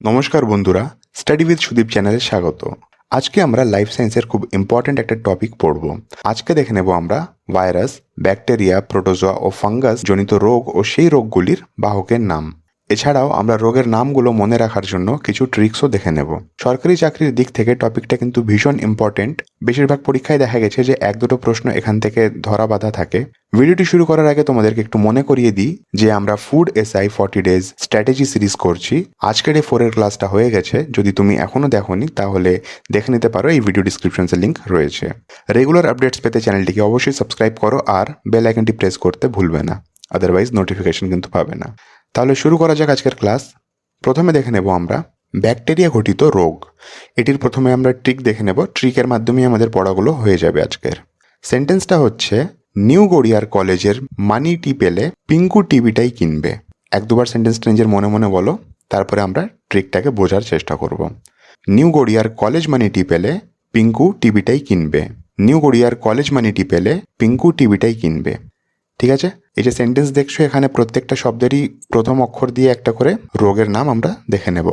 নমস্কার বন্ধুরা study with Sudip চ্যানেলে স্বাগত। আজকে আমরা লাইফ সায়েন্সের খুব ইম্পর্ট্যান্ট একটা টপিক পড়ব। আজকে দেখে নেব আমরা ভাইরাস ব্যাকটেরিয়া প্রোটোজোয়া ও ফাঙ্গাস জনিত রোগ ও সেই রোগগুলির বাহকের নাম। এছাড়াও আমরা রোগের নামগুলো মনে রাখার জন্য কিছু ট্রিক্সও দেখে নেব। সরকারি চাকরির দিক থেকে টপিকটা কিন্তু ভীষণ ইম্পর্টেন্ট বেশিরভাগ পরীক্ষায় দেখা গেছে যে এক দুটো প্রশ্ন এখান থেকে ধরা বাঁধা থাকে। ভিডিওটি শুরু করার আগে তোমাদেরকে একটু মনে করিয়ে দিই যে আমরা food SI forty days strategy series করছি। আজকের এই ফোরের ক্লাসটা হয়ে গেছে। যদি তুমি এখনও দেখোনি, তাহলে দেখে নিতে পারো এই ভিডিও ডিসক্রিপশনসে লিঙ্ক রয়েছে। রেগুলার আপডেটস পেতে চ্যানেলটিকে অবশ্যই সাবস্ক্রাইব করো আর বেল আইকনটি প্রেস করতে ভুলবে না। আদারওয়াইজ নোটিফিকেশন কিন্তু পাবে না। তাহলে শুরু করা যাক আজকের ক্লাস। প্রথমে দেখে নেব আমরা ব্যাকটেরিয়া ঘটিত রোগ। এটির প্রথমে আমরা ট্রিক দেখে নেব। ট্রিকের মাধ্যমে আমাদের পড়াগুলো হয়ে যাবে আজকের। সেন্টেন্সটা হচ্ছে, নিউ গড়িয়ার কলেজের মানি টি পেলে পিঙ্কু টিভিটাই কিনবে। এক দুবার সেন্টেন্সটা নিজের মনে মনে বলো, তারপরে আমরা ট্রিকটাকে বোঝার চেষ্টা করব। নিউ গড়িয়ার কলেজ মানি টি পেলে পিঙ্কু টিভিটাই কিনবে। নিউ গড়িয়ার কলেজ মানি টি পেলে পিঙ্কু টিভিটাই কিনবে। ঠিক আছে? এই যে সেন্টেন্স দেখছ, এখানে প্রত্যেকটা শব্দেরই প্রথম অক্ষর দিয়ে একটা করে রোগের নাম আমরা দেখে নেব।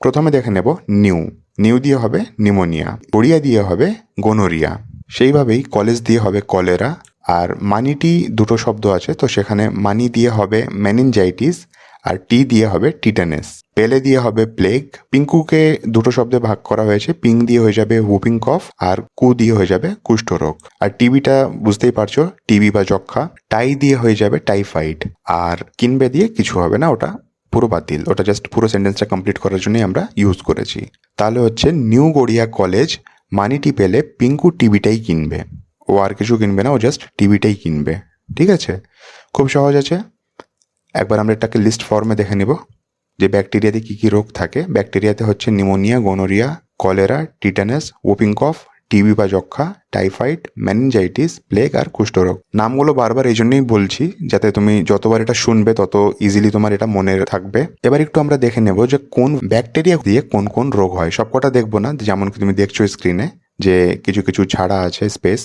প্রথমে দেখে নেব নিউ নিউ দিয়ে হবে নিউমোনিয়া পড়িয়া দিয়ে হবে গোনোরিয়া সেইভাবেই কলেজ দিয়ে হবে কলেরা আর মানিটি দুটো শব্দ আছে, তো সেখানে মানি দিয়ে হবে ম্যানিনজাইটিস আর টি দিয়ে হবে টিটানেস পেলে দিয়ে হবে প্লেগ। পিঙ্কুকে দুটো শব্দে ভাগ করা হয়েছে। পিং দিয়ে হয়ে যাবে হুপিং কফ আর কু দিয়ে হয়ে যাবে কুষ্ঠরোগ। আর টিবিটা বুঝতেই পারছ, টিবি বা যক্ষা টাই দিয়ে হয়ে যাবে টাইফাইড আর কিনবে দিয়ে কিছু হবে না, ওটা পুরো বাতিল। ওটা জাস্ট পুরো সেন্টেন্সটা কমপ্লিট করার জন্যই আমরা ইউজ করেছি। তাহলে হচ্ছে নিউ গড়িয়া কলেজ মানিটি পেলে পিঙ্কু টিভিটাই কিনবে। ও আর কিছু কিনবে না, ও জাস্ট টিভিটাই কিনবে। ঠিক আছে? খুব সহজ আছে। একবার আমরা এটাকে লিস্ট ফর্মে দেখে নিব। যে ব্যাকটেরিয়াতে কী কী রোগ থাকে, ব্যাকটেরিয়াতে হচ্ছে pneumonia, gonorrhoea, cholera, tetanus whooping cough, TB বা যক্ষা টাইফয়েড ম্যানিনজাইটিস প্লেগ আর কুষ্ঠরোগ। নামগুলো বারবার এই জন্যই বলছি, যাতে তুমি যতবার এটা শুনবে, তত ইজিলি তোমার এটা মনে থাকবে। এবার একটু আমরা দেখে নেব যে কোন ব্যাকটেরিয়া দিয়ে কোন কোন রোগ হয়। সবকটা দেখব না যেমন কি তুমি দেখছ স্ক্রিনে যে কিছু কিছু ছাড়া আছে স্পেস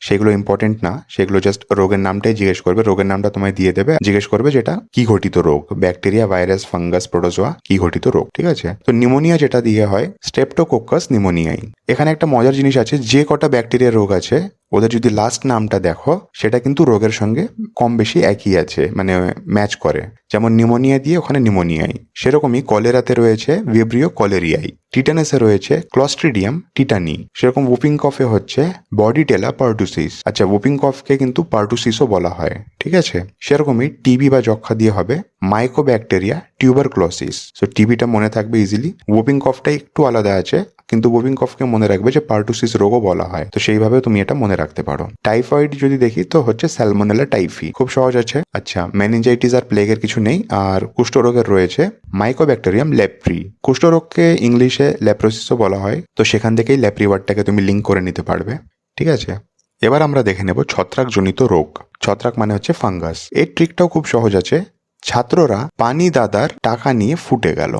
সেগুলো ইম্পর্টেন্ট না। সেগুলো জাস্ট রোগের নামটাই জিজ্ঞেস করবে। রোগের নামটা তোমায় দিয়ে দেবে। জিজ্ঞেস করবে যেটা, কি ঘটিত রোগ? ব্যাকটেরিয়া ভাইরাস ফাঙ্গাস প্রোটোজোয়া কি ঘটিত রোগ? ঠিক আছে? তো নিউমোনিয়া যেটা দিয়ে হয় স্টেপটোকোকাস নিউমোনিয়াই এখানে একটা মজার জিনিস আছে, যে কটা ব্যাকটেরিয়া রোগ আছে ওদের যদি লাস্ট নামটা দেখো, সেটা কিন্তু রোগের সঙ্গে কম বেশি একই আছে মানে ম্যাচ করে। যেমন নিউমোনিয়া দিয়ে ওখানে নিউমোনিয়াই সেরকমই কলেরাতে রয়েছে ভিব্রিও কলেরিয়াই টিটানেসে রয়েছে ক্লস্ট্রিডিয়াম টিটানি সেরকম ওপিং কফে হচ্ছে বডি টেলা পার্টুসিস আচ্ছা ওপিং কফকে কিন্তু পার্টুসিসও বলা হয়, ঠিক আছে? সেরকমই টিবি বা যক্ষা দিয়ে হবে মাইকোব্যাকটেরিয়া টিউবারক্লোসিস সো টিবিটা মনে থাকবে ইজিলি ওপিং কফটা একটু আলাদা আছে, কিন্তু ওপিং কফকে মনে রাখবে যে পার্টুসিস রোগও বলা হয়। তো সেইভাবে তুমি এটা মনে রাখতে পারো। টাইফয়েড যদি দেখি, তো হচ্ছে স্যালমোনেলা টাইফি খুব সহজ আছে। আচ্ছা ম্যানিনজাইটিস আর প্লেগের কিছু নেই। আর কুষ্ঠরোগের রয়েছে মাইকোব্যাকটেরিয়াম ল্যাপ্রি কুষ্ঠরোগকে ইংলিশে ল্যাপ্রোসিসও বলা হয়। তো সেখান থেকেই ল্যাপ্রি ওয়ার্ডটাকে তুমি লিঙ্ক করে নিতে পারবে। ঠিক আছে? এবার আমরা দেখে নেব ছত্রাকজনিত রোগ। ছত্রাক মানে হচ্ছে ফাঙ্গাস এই ট্রিকটাও খুব সহজ আছে। ছাত্ররা পানি দাদার টাকা নিয়ে ফুটে গেল।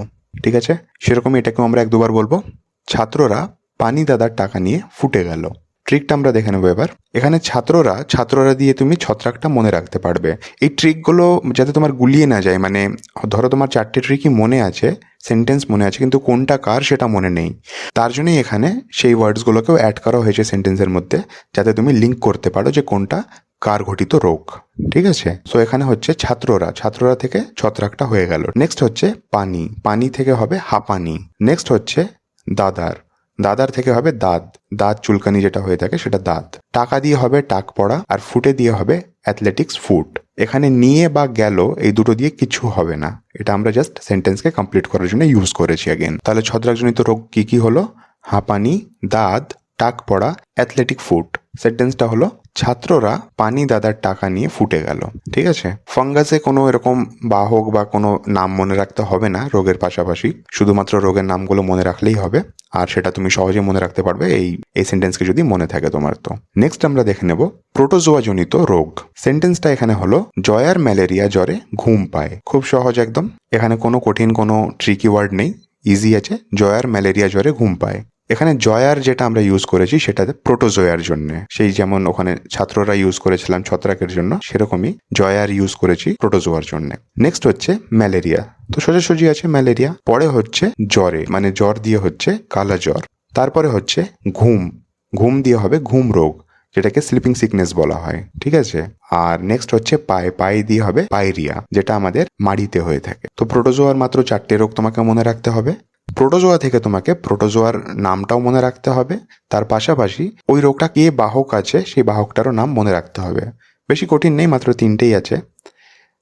ঠিক আছে? সেরকমই এটাকেও আমরা এক দুবার বলব। ছাত্ররা পানি দাদার টাকা নিয়ে ফুটে গেল। ট্রিকটা আমরা দেখে নেব এবার। এখানে ছাত্ররা ছাত্ররা দিয়ে তুমি ছত্রাকটা মনে রাখতে পারবে। এই ট্রিকগুলো যাতে তোমার গুলিয়ে না যায় মানে ধরো তোমার চারটে ট্রিকই মনে আছে, সেন্টেন্স মনে আছে, কিন্তু কোনটা কার সেটা মনে নেই। তার জন্যই এখানে সেই ওয়ার্ডসগুলোকেও অ্যাড করা হয়েছে সেন্টেন্সের মধ্যে, যাতে তুমি লিঙ্ক করতে পারো যে কোনটা কার ঘটিত রোগ, ঠিক আছে? সো এখানে হচ্ছে ছাত্ররা ছাত্ররা থেকে ছত্রাকটা হয়ে গেল। নেক্সট হচ্ছে পানি পানি থেকে হবে হাঁপানি। নেক্সট হচ্ছে দাদার দাদার থেকে হবে দাঁত। দাঁত চুলকানি যেটা হয়ে থাকে সেটা দাঁত। টাকা দিয়ে হবে টাক পড়া আর ফুটে দিয়ে হবে অ্যাথলেটিক্স ফুট এখানে নিয়ে বা গেল এই দুটো দিয়ে কিছু হবে না। এটা আমরা জাস্ট সেন্টেন্সকে কমপ্লিট করার জন্য ইউজ করেছি অ্যাগেন তাহলে ছত্রাকজনিত রোগ কি কি হলো? হাঁপানি, দাঁত, টাক পড়া অ্যাথলেটিক ফুট সেন্টেন্সটা হলো, ছাত্ররা পানি দাদার টাকা নিয়ে ফুটে গেল। ঠিক আছে? ফাঙ্গাসে কোনো এরকম বাহক বা কোনো নাম মনে রাখতে হবে না রোগের পাশাপাশি। শুধুমাত্র রোগের নামগুলো মনে রাখলেই হবে। আর সেটা তুমি সহজে মনে রাখতে পারবে এই এই সেন্টেন্সকে যদি মনে থাকে তোমার তো। নেক্সট আমরা দেখে নেব প্রোটোজোয়া জনিত রোগ। সেন্টেন্সটা এখানে হলো, জয়ার ম্যালেরিয়া জ্বরে ঘুম পায়। খুব সহজ একদম। এখানে কোনো কঠিন কোনো ট্রিকি ওয়ার্ড নেই। ইজি আছে, জয়ার ম্যালেরিয়া জ্বরে ঘুম পায়। এখানে জয়ার যেটা আমরা ইউজ করেছি সেটাতে প্রোটোজোয়ার জন্য। সেই যেমন ওখানে ছাত্ররা ইউজ করেছিলাম ছত্রাকের জন্য, সেরকমই জয়ার ইউজ করেছি প্রোটোজোয়ার জন্য। নেক্সট হচ্ছে ম্যালেরিয়া তো সোজাসুজি আছে ম্যালেরিয়া পরে হচ্ছে জ্বরে মানে জ্বর দিয়ে হচ্ছে কালা জ্বর। তারপরে হচ্ছে ঘুম। ঘুম দিয়ে হবে ঘুম রোগ, যেটাকে স্লিপিং সিকনেস বলা হয়। ঠিক আছে? আর নেক্সট হচ্ছে পায়ে পায়ে দিয়ে হবে পায়রিয়া, যেটা আমাদের মাড়িতে হয়ে থাকে। তো প্রোটোজোয়ার মাত্র চারটে রোগ তোমাকে মনে রাখতে হবে। প্রোটোজোয়া থেকে তোমাকে প্রোটোজোয়ার নামটাও মনে রাখতে হবে। তার পাশাপাশি ওই রোগটা কে বাহক আছে, সেই বাহকটারও নাম মনে রাখতে হবে। বেশি কঠিন নেই, মাত্র তিনটেই আছে।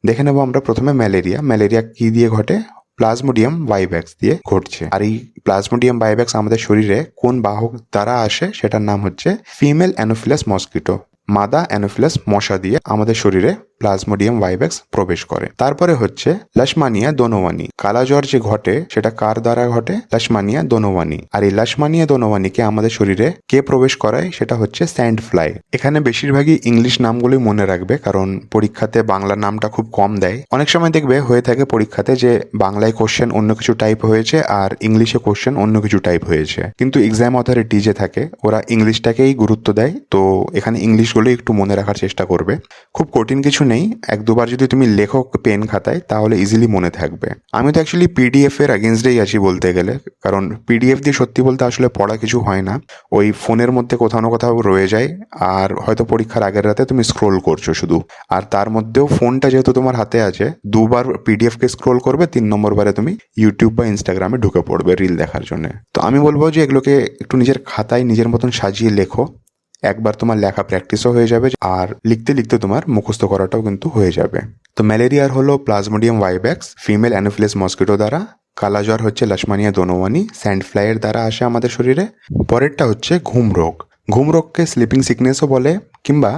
দেখে নেব আমরা প্রথমে ম্যালেরিয়া। ম্যালেরিয়া কী দিয়ে ঘটে? প্লাজমোডিয়াম ভাইব্যাক্স দিয়ে ঘটছে। আর এই প্লাজমোডিয়াম ভাইব্যাক্স আমাদের শরীরে কোন বাহক দ্বারা আসে সেটার নাম হচ্ছে ফিমেল অ্যানোফিলাস মসকিটো। মাদা অ্যানোফিলাস মশা দিয়ে আমাদের শরীরে প্লাজমোডিয়াম ভাইব্যাক্স প্রবেশ করে। তারপরে হচ্ছে লাশমানিয়া দোনোয়ানি কালা জ্বর যে ঘটে সেটা কার দ্বারা ঘটে? লাশমানিয়া দোনোয়ানি আর এই লাশমানিয়া দোনোয়ানিকে আমাদের শরীরে কে প্রবেশ করায়? সেটা হচ্ছে স্যান্ড ফ্লাই। এখানে বেশিরভাগই ইংলিশ নামগুলোই মনে রাখবে কারণ পরীক্ষাতে বাংলা নামটা খুব কম দেয়। অনেক সময় দেখবে হয়ে থাকে পরীক্ষাতে যে বাংলায় কোশ্চেন অন্য কিছু টাইপ হয়েছে আর ইংলিশে কোশ্চেন অন্য কিছু টাইপ হয়েছে। কিন্তু এক্সাম অথরিটি যে থাকে, ওরা ইংলিশটাকেই গুরুত্ব দেয়, তো এখানে ইংলিশগুলো একটু মনে রাখার চেষ্টা করবে। খুব কঠিন কিছু নেই, এক দুবার যদি তুমি লেখো পেন খাতায়, তাহলে ইজিলি মনে থাকবে। আমি তো অ্যাকচুয়ালি পিডিএফ এর আগেনস্টেই আছি বলতে গেলে, কারণ পিডিএফ দিয়ে সত্যি বলতে আসলে পড়া কিছু হয় না। ওই ফোনের মধ্যে কোথাও না কোথাও রয়ে যায়, আর হয়তো পরীক্ষার আগের রাতে তুমি স্ক্রোল করছ শুধু। আর তার মধ্যেও ফোনটা যেহেতু তোমার হাতে আছে, দুবার পিডিএফকে স্ক্রোল করবে, তিন নম্বর বারে তুমি ইউটিউব বা ইনস্টাগ্রামে ঢুকে পড়বে রিল দেখার জন্য। তো আমি বলব যে এগুলোকে একটু নিজের খাতায় নিজের মতন সাজিয়ে লেখো। একবার তোমার লেখা প্র্যাকটিসও হয়ে যাবে আর লিখতে লিখতে তোমার মুখস্থ করাটাও কিন্তু হয়ে যাবে। তো ম্যালেরিয়ার হলো plasmodium vivax female anopheles mosquito দ্বারা কালা জ্বর হচ্ছে লাশমানিয়া দোনোয়ানি স্যান্ড ফ্লাইয়ের দ্বারা আসে আমাদের শরীরে। পরেরটা হচ্ছে ঘুম রোগ। ঘুম রোগকে স্লিপিং সিকনেসও বলে, কিংবা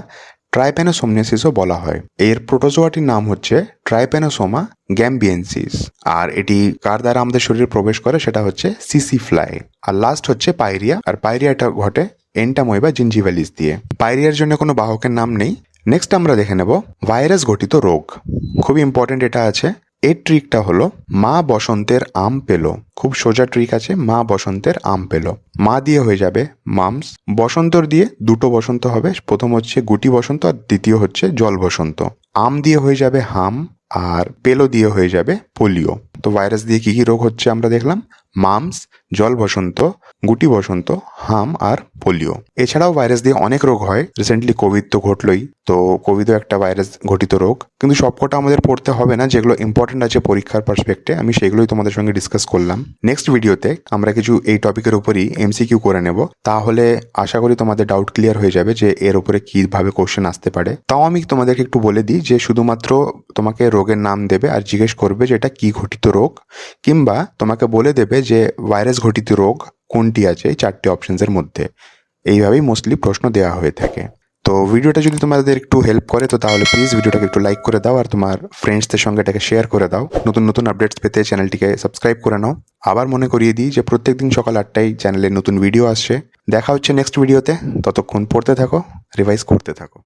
ট্রাইপ্যানোসোমনিয়াসিসও বলা হয়। এর প্রোটোজোয়াটির নাম হচ্ছে ট্রাইপ্যানোসোমা গ্যাম্বিয়েন্সিস। আর এটি কার দ্বারা আমাদের শরীরে প্রবেশ করে সেটা হচ্ছে সিসি ফ্লাই আর লাস্ট হচ্ছে পাইরিয়া। আর পাইরিয়াটা ঘটে এন্টাময় বা জিঞ্জিভ্যালিস দিয়ে। পাইরিয়ার জন্য কোনো বাহকের নাম নেই। নেক্সট আমরা দেখে নেব ভাইরাস ঘটিত রোগ। খুবই ইম্পর্টেন্ট এটা আছে। এর ট্রিকটা হলো, মা বসন্তের আম পেল। খুব সোজা ট্রিক আছে, মা বসন্তের আম পেল। মা দিয়ে হয়ে যাবে মামস। বসন্তর দিয়ে দুটো বসন্ত হবে, প্রথম হচ্ছে গুটি বসন্ত আর দ্বিতীয় হচ্ছে জল বসন্ত। আম দিয়ে হয়ে যাবে হাম আর পেল দিয়ে হয়ে যাবে পোলিও। তো ভাইরাস দিয়ে কি কি রোগ হচ্ছে আমরা দেখলাম? মামস, জল বসন্ত, গুটি বসন্ত, হাম আর পোলিও। এছাড়াও ভাইরাস দিয়ে অনেক রোগ হয়। রিসেন্টলি কোভিড তো ঘটলই। তো কোভিডও একটা ভাইরাস ঘটিত রোগ। কিন্তু সবকটা আমাদের পড়তে হবে না, যেগুলো ইম্পর্টেন্ট আছে পরীক্ষার পার্সপেক্টে আমি সেগুলোই তোমাদের সঙ্গে ডিসকাস করলাম। নেক্সট ভিডিওতে আমরা কিছু এই টপিকের উপরই এমসিকিউ করে নেব। তাহলে আশা করি তোমাদের ডাউট ক্লিয়ার হয়ে যাবে যে এর উপরে কীভাবে কোশ্চেন আসতে পারে। তাও আমি তোমাদেরকে একটু বলে দিই যে শুধুমাত্র তোমাকে রোগের নাম দেবে আর জিজ্ঞেস করবে যে এটা কি ঘটিত রোগ, কিংবা তোমাকে বলে দেবে যে ভাইরাস ঘটিত রোগ কোনটি আছে এই চারটি অপশনসের মধ্যে। এইভাবেই মোস্টলি প্রশ্ন দেওয়া হয়ে থাকে। তো ভিডিওটা যদি তোমাদের একটু হেল্প করে, তো তাহলে প্লিজ ভিডিওটাকে একটু লাইক করে দাও আর তোমার ফ্রেন্ডসদের সঙ্গে এটাকে শেয়ার করে দাও। নতুন নতুন আপডেটস পেতে চ্যানেলটিকে সাবস্ক্রাইব করে নাও। আবার মনে করিয়ে দিই যে প্রত্যেকদিন সকাল আটটায় চ্যানেলে নতুন ভিডিও আসছে। দেখা হচ্ছে নেক্সট ভিডিওতে ততক্ষণ পড়তে থাকো রিভাইজ করতে থাকো।